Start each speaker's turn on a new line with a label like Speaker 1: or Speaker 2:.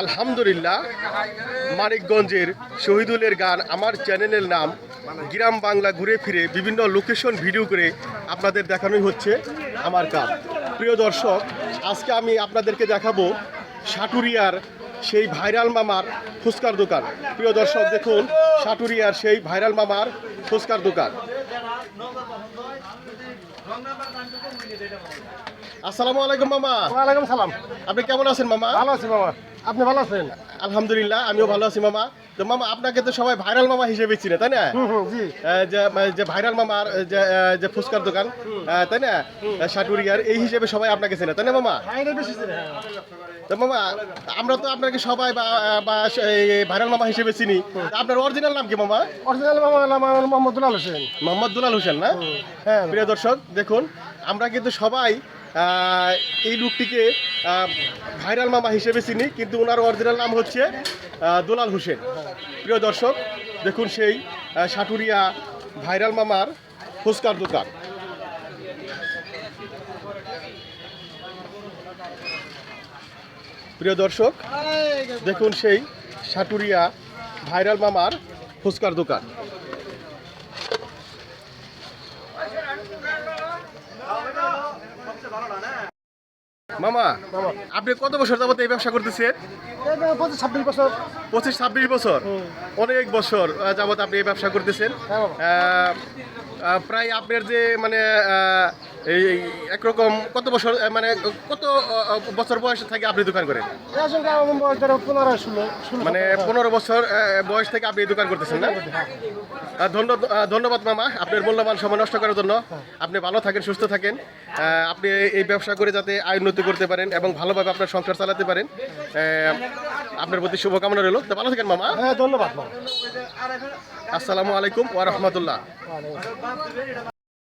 Speaker 1: আলহামদুলিল্লাহ, মানিকগঞ্জের শহীদুলের গান আমার চ্যানেলের নাম গ্রাম বাংলা ঘুরে ফিরে বিভিন্ন লোকেশন ভিডিও করে আপনাদের দেখানোই হচ্ছে আমার কাজ প্রিয় দর্শক, আজকে আমি আপনাদেরকে দেখাবো সাটুরিয়ার সেই ভাইরাল মামার ফুচকার দোকান। প্রিয় দর্শক, দেখুন, সাটুরিয়ার সেই ভাইরাল মামার ফুচকার দোকান। আসসালামু আলাইকুম মামা।
Speaker 2: ওয়ালাইকুম সালাম।
Speaker 1: আপনি কেমন আছেন মামা?
Speaker 2: ভালো আছি মামা। আপনি ভালো আছেন?
Speaker 1: আলহামদুলিল্লাহ আমিও ভালো আছি মামা। তো মামা আপনাকে তো সবাই ভাইরাল মামা হিসেবে চিনে তাই না? যে ভাইরাল মামার যে ফুচকার দোকান তাই না? সাটুরিয়ার এই হিসেবে সবাই আপনাকে চেনে তাই না মামা?
Speaker 2: হ্যাঁ।
Speaker 1: তো মামা আমরা তো আপনাকে সবাই বা ভাইরাল মামা হিসেবে চিনি। আপনার অরিজিনাল নাম কি মামা?
Speaker 2: অরিজিনাল মামা নাম মোহাম্মদ দুলাল হোসেন।
Speaker 1: মোহাম্মদ দুলাল হোসেন না?
Speaker 2: হ্যাঁ
Speaker 1: প্রিয় দর্শক দেখুন আমরা কিন্তু সবাই এই লোকটিকে ভাইরাল মামা হিসেবে চিনি, কিন্তু ওনার অরিজিনাল নাম হচ্ছে দুলাল হোসেন। প্রিয় দর্শক, দেখুন সেই সাটুরিয়া ভাইরাল মামার ফুচকার দোকান। প্রিয় দর্শক, দেখুন সেই সাটুরিয়া ভাইরাল মামার ফুচকার দোকান। মামা আপনি কত বছর যাবত এই ব্যবসা করতেছেন?
Speaker 2: পঁচিশ ছাব্বিশ বছর।
Speaker 1: পঁচিশ ছাব্বিশ বছর অনেক বছর যাবত আপনি এই ব্যবসা করতেছেন।
Speaker 2: হ্যাঁ
Speaker 1: প্রায় আপনার যে মানে এই একরকম কত বছর মানে কত বছর বয়স থেকে আপনি দোকান করেন? মানে পনেরো বছর বয়স থেকে আপনি দোকান করতেছেন না? ধন্যবাদ মামা আপনার মূল্যবান সময় নষ্ট করার জন্য। আপনি ভালো থাকেন সুস্থ থাকেন। আপনি এই ব্যবসা করে যাতে আয় উন্নতি করতে পারেন এবং ভালোভাবে আপনার সংসার চালাতে পারেন। আহ, আপনার প্রতি শুভকামনা রইল। তো ভালো থাকেন মামা।
Speaker 2: হ্যাঁ ধন্যবাদ
Speaker 1: আসসালামু আলাইকুম ওয়া রাহমাতুল্লাহ।